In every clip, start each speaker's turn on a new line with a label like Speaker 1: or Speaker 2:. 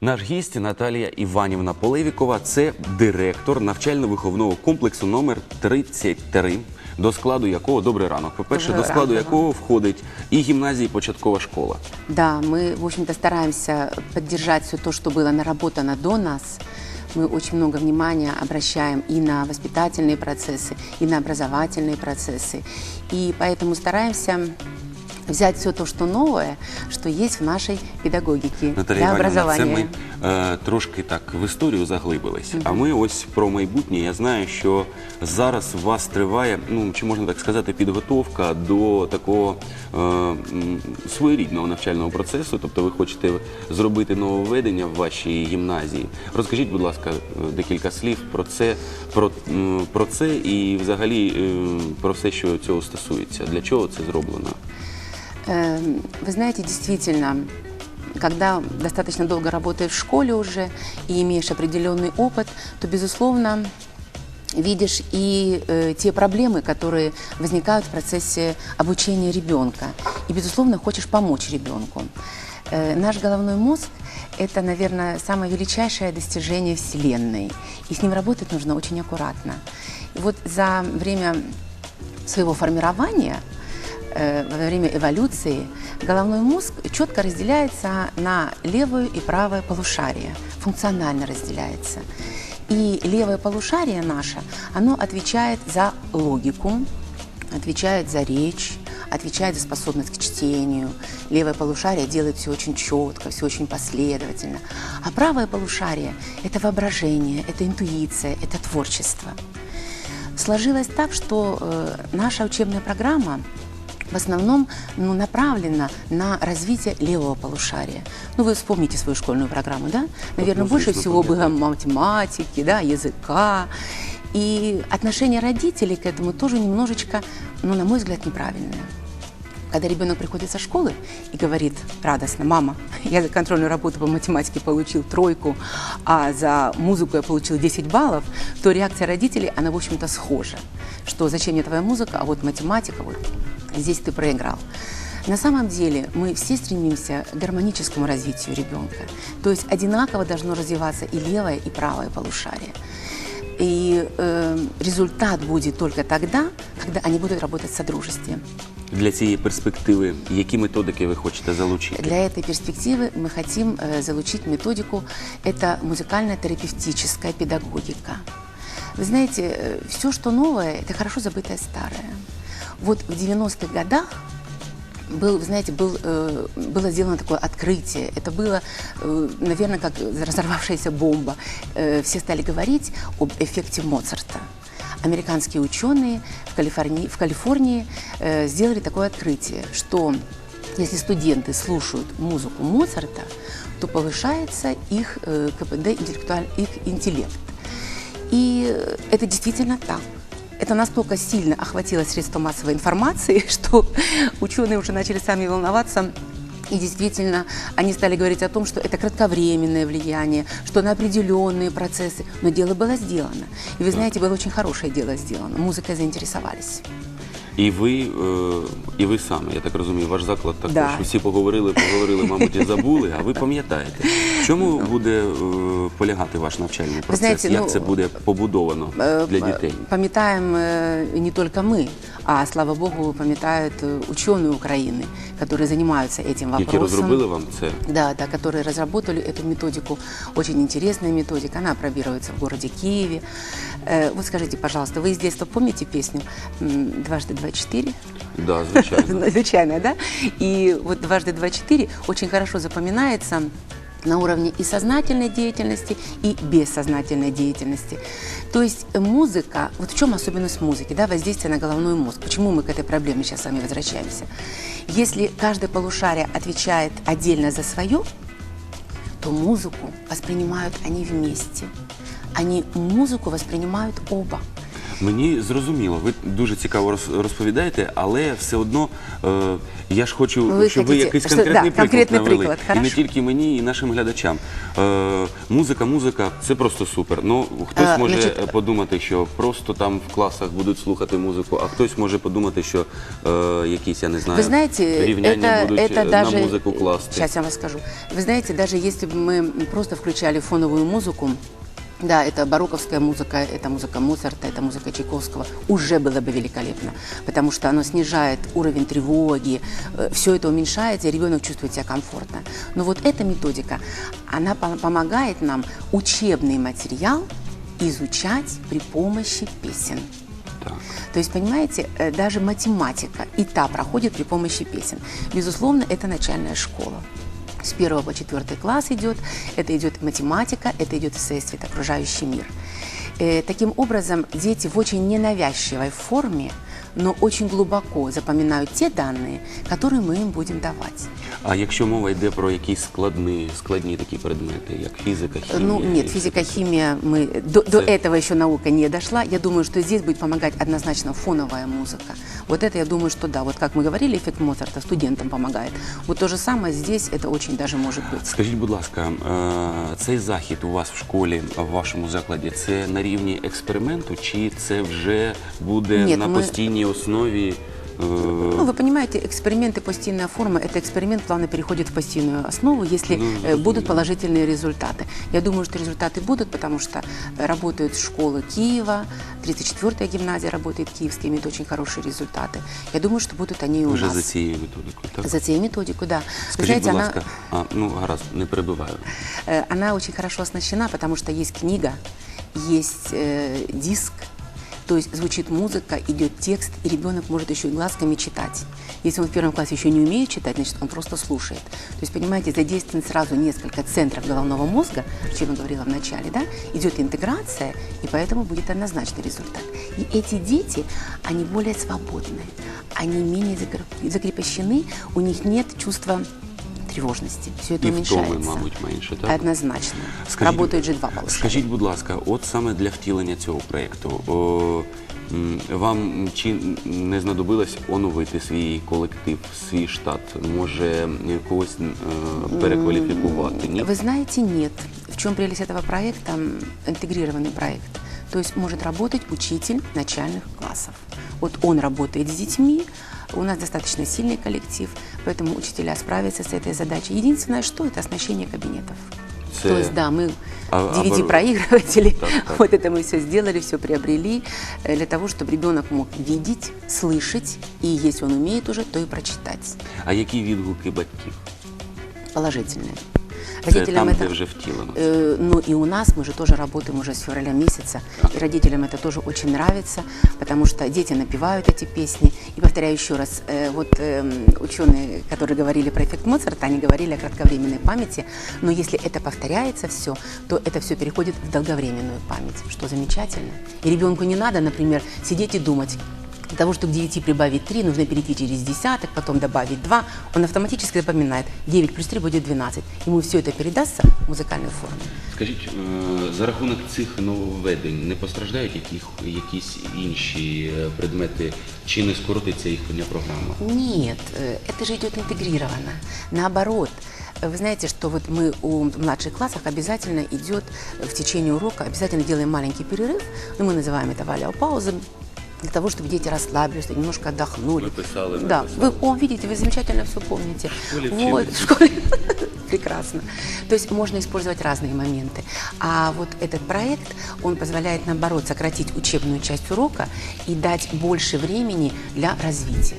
Speaker 1: Наш гість Наталія Іванівна Полевікова це директор навчально-виховного комплексу номер 33, до складу якого добрий ранок. По-перше,
Speaker 2: Доброго
Speaker 1: до складу
Speaker 2: ранку.
Speaker 1: якого входить і гімназія, і початкова школа.
Speaker 2: Да, мы, в общем-то, стараемся поддержать все то, что было наработано до нас. Мы очень много внимания обращаем и на воспитательные процессы, и на образовательные процессы. И поэтому стараемся взять все то, что новое, что есть в нашей педагогике
Speaker 1: Наталія
Speaker 2: для
Speaker 1: Іванівна, це
Speaker 2: образования.
Speaker 1: ми е, трошки так в історію заглибились. А ми ось про майбутнє. Я знаю, що зараз у вас триває, ну чи можна так сказати, підготовка до такого е, м, своєрідного навчального процесу. Тобто ви хочете зробити нововведення в вашій гімназії. Розкажіть, будь ласка, е, декілька слів про це, про, м, про це і взагалі е, про все, що цього стосується. Для чого це зроблено?
Speaker 2: Э, Вы знаете, действительно, когда достаточно долго работаешь в школе уже и имеешь определенный опыт, то, безусловно, видишь и э, те проблемы, которые возникают в процессе обучения ребенка. И, безусловно, хочешь помочь ребенку. Э, наш головной мозг – это, наверное, самое величайшее достижение Вселенной. И с ним работать нужно очень аккуратно. И вот за время своего формирования во время эволюции головной мозг четко разделяется на левое и правое полушарие, функционально разделяется. И левое полушарие наше, оно отвечает за логику, отвечает за речь, отвечает за способность к чтению. Левое полушарие делает все очень четко, все очень последовательно. А правое полушарие – это воображение, это интуиция, это творчество. Сложилось так, что э, наша учебная программа в основном ну, направлена на развитие левого полушария. Ну, вы вспомните свою школьную программу, да? Наверное,
Speaker 1: ну,
Speaker 2: больше всего было математики, да, языка. И отношение родителей к этому тоже немножечко, ну, на мой взгляд, неправильное. Когда ребенок приходит со школы и говорит радостно, мама, я за контрольную работу по математике получил тройку, а за музыку я получил 10 баллов, то реакция родителей, она, в общем-то, схожа. Что зачем мне твоя музыка, а вот математика, вот здесь ты проиграл. На самом деле мы все стремимся к гармоническому развитию ребенка. То есть одинаково должно развиваться и левое, и правое полушарие. И э, результат будет только тогда, когда они будут работать в содружестве.
Speaker 1: Для цієї перспективи, які методики ви хочете залучити?
Speaker 2: Для этой перспективы мы хотим э, залучить методику, это музыкально-терапевтическая педагогика. Вы знаете, все, что новое, это хорошо забытое старое. Вот в 90-х годах был, знаете, был, э, было сделано такое открытие. Это было, э, наверное, как разорвавшаяся бомба. Э, все стали говорить об эффекте Моцарта. Американские ученые в Калифорнии, в Калифорнии э, сделали такое открытие, что если студенты слушают музыку Моцарта, то повышается их э, КПД, интеллектуаль, их интеллект. И э, это действительно так. Это настолько сильно охватило средства массовой информации, что ученые уже начали сами волноваться. И действительно, они стали говорить о том, что это кратковременное влияние, что на определенные процессы. Но дело было сделано. И вы знаете, было очень хорошее дело сделано. Музыкой заинтересовались.
Speaker 1: І ви е, і ви саме, я так розумію, ваш заклад також.
Speaker 2: Да.
Speaker 1: Всі поговорили, поговорили, мабуть, і забули, а ви пам'ятаєте. В чому ну. буде е, полягати ваш навчальний процес?
Speaker 2: Знаете,
Speaker 1: Як
Speaker 2: ну,
Speaker 1: це буде побудовано для дітей?
Speaker 2: Пам'ятаємо не тільки ми, а слава Богу, пам'ятають учені України, які займаються цим вопросом.
Speaker 1: Які розробили вам це?
Speaker 2: Да, да, которые разработали эту методику. Очень интересная методика. Она пробируется в городе Киеве. Э, вот скажите, пожалуйста, вы из детства помните песню «Дважды два 24.
Speaker 1: Да, звучайно.
Speaker 2: Ну, звучайно, да? И вот дважды 24 очень хорошо запоминается на уровне и сознательной деятельности, и бессознательной деятельности. То есть музыка, вот в чем особенность музыки, да, воздействие на головной мозг. Почему мы к этой проблеме сейчас с вами возвращаемся? Если каждое полушарие отвечает отдельно за свое, то музыку воспринимают они вместе. Они музыку воспринимают оба.
Speaker 1: Мені зрозуміло, ви дуже цікаво роз- розповідаєте, але все одно е, я ж хочу,
Speaker 2: Ви
Speaker 1: щоб ви
Speaker 2: хотіте,
Speaker 1: якийсь
Speaker 2: що-
Speaker 1: конкретний
Speaker 2: да,
Speaker 1: приклад
Speaker 2: конкретний
Speaker 1: навели.
Speaker 2: приклад,
Speaker 1: і не
Speaker 2: хорошо.
Speaker 1: тільки мені, і нашим глядачам. Е, музика, музика це просто супер. Ну хтось
Speaker 2: Е,
Speaker 1: може
Speaker 2: значить,
Speaker 1: е, подумати, що просто там в класах будуть слухати музику, а хтось може подумати, що е, якісь, я не знаю,
Speaker 2: Вы знаете,
Speaker 1: рівняння
Speaker 2: это,
Speaker 1: будуть
Speaker 2: это
Speaker 1: е,
Speaker 2: даже...
Speaker 1: на музику класти.
Speaker 2: Сейчас я вам скажу. Вы знаете, даже если бы мы просто включали фоновую музыку, Да, это бароковская музыка, это музыка Моцарта, это музыка Чайковского, уже было бы великолепно, потому что оно снижает уровень тревоги, все это уменьшается, и ребенок чувствует себя комфортно. Но вот эта методика, она по- помогает нам учебный материал изучать при помощи песен.
Speaker 1: Так.
Speaker 2: То есть, понимаете, э, даже математика и та проходит при помощи песен. Безусловно, это начальная школа. С первого по четвертый класс идет, это идет математика, это идет исследовать окружающий мир. Э, Таким образом, дети в очень ненавязчивой форме, но очень глубоко запоминают те данные, которые мы им будем давать.
Speaker 1: А якщо мова йде про якісь складні, складні такі предмети, як фізика, хімія?
Speaker 2: Ну, нет,
Speaker 1: і
Speaker 2: физика,
Speaker 1: все це?
Speaker 2: химия, мы, до, до
Speaker 1: Це-
Speaker 2: этого еще наука не дошла. Я думаю, что здесь будет помогать однозначно фоновая музыка. Вот это я думаю, что да. Вот как мы говорили, эффект Моцарта студентам помогает. Вот то же самое здесь, это очень даже может быть.
Speaker 1: Скажіть, будь ласка, е, цей захід у вас в школі, в вашому закладі, це на рівні експерименту, чи це вже буде
Speaker 2: Ні,
Speaker 1: на
Speaker 2: ми-
Speaker 1: постійній основі? е,
Speaker 2: Ну, вы понимаете, эксперимент и постельная форма, это эксперимент плавно переходит в постельную основу, если
Speaker 1: Ну,
Speaker 2: э,
Speaker 1: разумеется.
Speaker 2: будут положительные результаты. Я думаю, что результаты будут, потому что э, работают школы Киева, 34-я гимназия работает киевская, имеет очень хорошие результаты. Я думаю, что будут они и у
Speaker 1: вже
Speaker 2: нас.
Speaker 1: за цією методикою, так?
Speaker 2: За цією методикою, да. Вы
Speaker 1: Скажіть,
Speaker 2: знаете,
Speaker 1: будь
Speaker 2: она-
Speaker 1: ласка, а, ну гаразд, не перебиваю.
Speaker 2: Э, Она очень хорошо оснащена, потому что есть книга, есть э, диск, то есть звучит музыка, идет текст, и ребенок может еще и глазками читать. Если он в первом классе еще не умеет читать, значит, он просто слушает. То есть, понимаете, задействованы сразу несколько центров головного мозга, о чем я говорила в начале, да, идет интеграция, и поэтому будет однозначный результат. И эти дети, они более свободны, они менее закреп- закрепощены, у них нет чувства тревожности. Все это
Speaker 1: І
Speaker 2: уменьшается.
Speaker 1: втоми, мабуть, менше, так?
Speaker 2: Однозначно.
Speaker 1: Скажіть-
Speaker 2: Работает же два полушария.
Speaker 1: Скажіть, будь ласка, от саме для втілення цього проєкту, о, м, вам чи не знадобилось оновити свій колектив, свій штат? Може м, когось е, перекваліфікувати? Ні?
Speaker 2: Вы знаете, нет. В чем прелесть этого проекта? М, Интегрированный проект. То есть может работать учитель начальных классов. Вот он работает с детьми, у нас достаточно сильный коллектив, поэтому учителя справятся с этой задачей. Единственное, что это оснащение кабинетов.
Speaker 1: Це-
Speaker 2: То есть, да, мы
Speaker 1: А-
Speaker 2: DVD-проигрыватели,
Speaker 1: Так, так.
Speaker 2: вот это мы все сделали, все приобрели, э, для того, чтобы ребенок мог видеть, слышать, и если он умеет уже, то и прочитать.
Speaker 1: А які відгуки батьків?
Speaker 2: Положительные.
Speaker 1: Це
Speaker 2: Родителям
Speaker 1: там,
Speaker 2: это-
Speaker 1: де вже втілено.
Speaker 2: Э, ну и у нас, мы же тоже работаем уже с февраля месяца, и родителям это тоже очень нравится, потому что дети напевают эти песни. И повторяю еще раз, э, вот эм, ученые, которые говорили про эффект Моцарта, они говорили о кратковременной памяти, но если это повторяется все, то это все переходит в долговременную память, что замечательно. И ребенку не надо, например, сидеть и думать, для того, чтобы к 9 прибавить 3, нужно перейти через десяток, потом добавить 2. Он автоматически запоминает. 9 плюс 3 будет 12. Ему все это передастся в музыкальной форме.
Speaker 1: Скажіть, е, за рахунок цих нововведень не постраждають яких, якісь інші е, предмети, чи не скоротиться їхня програма?
Speaker 2: Нет, э, это же идет интегрированно. Наоборот, э, вы знаете, что вот мы у младших классах обязательно идет э, в течение урока, обязательно делаем маленький перерыв, ну, мы называем это валя паузы, для того, чтобы дети расслабились, немножко отдохнули.
Speaker 1: Мы
Speaker 2: Да, вы, о, видите, вы замечательно все помните.
Speaker 1: школе
Speaker 2: вот, в школе. Прекрасно. То есть можно использовать разные моменты. А вот этот проект, он позволяет, наоборот, сократить учебную часть урока и дать больше времени для развития.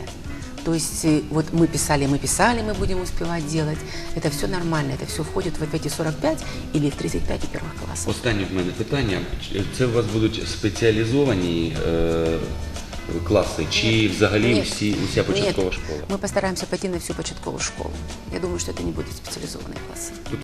Speaker 2: То есть э, вот мы писали, мы писали, мы будем успевать делать. Это все нормально, это все входит в эти 45 или в 35 и первых классов.
Speaker 1: Останнє в мене питання. Чи- Це у вас будуть спеціалізовані е, класи, чи взагалі
Speaker 2: Нет.
Speaker 1: всі, уся початкова
Speaker 2: Нет,
Speaker 1: школа?
Speaker 2: Мы постараемся пойти на всю початковую школу. Я думаю, что это не будет специализованные классы.